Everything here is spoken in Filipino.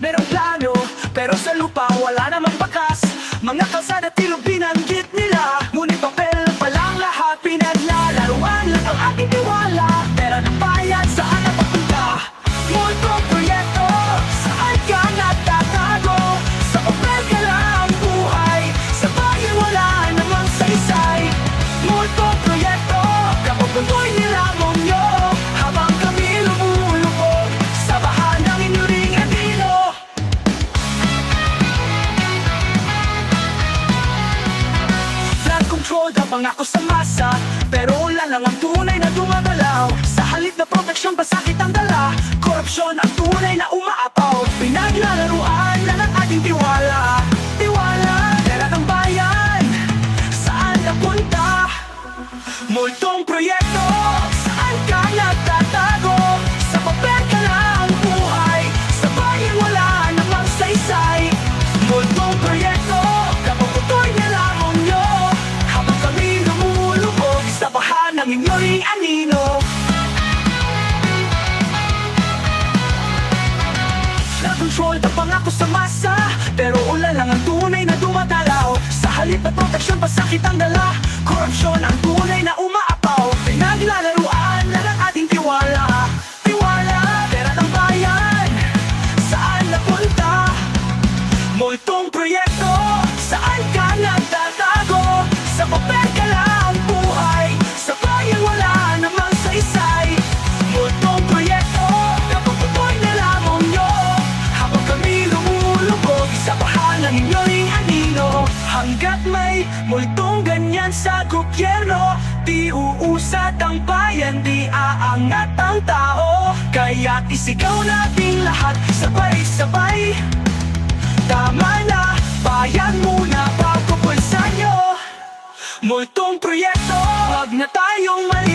merong plano Pero sa lupa wala namang bakas. Mga kalsada tilog binanggit nila. Ngunit papel pa lang lahat pinaglalaruan lang ang aking tiwala. Pera ng bayad sa Flood control habang ako sa masa Pero wala lang ang tunay na dumagalaw Sa halip na proteksyon basakit ang dala. Korupsyon ang tunay na umaapaw. Pinaglalaruan na ng ating tiwala. Tiwala, pera ng bayan. Saan napunta? Multong proyekto Na-control na pangako sa masa Pero ulan lang ang tunay na dumadalaw. Sa halip na proteksyon pasakit ang dala. Korupsyon ang tunay multong ganyan sa gobyerno. Di uusad ang bayan, di aangat ang tao. Kaya't isigaw natin lahat sabay-sabay. Tama na, bayan muna bago bulsa nyo. Multong proyekto, wag na tayong malila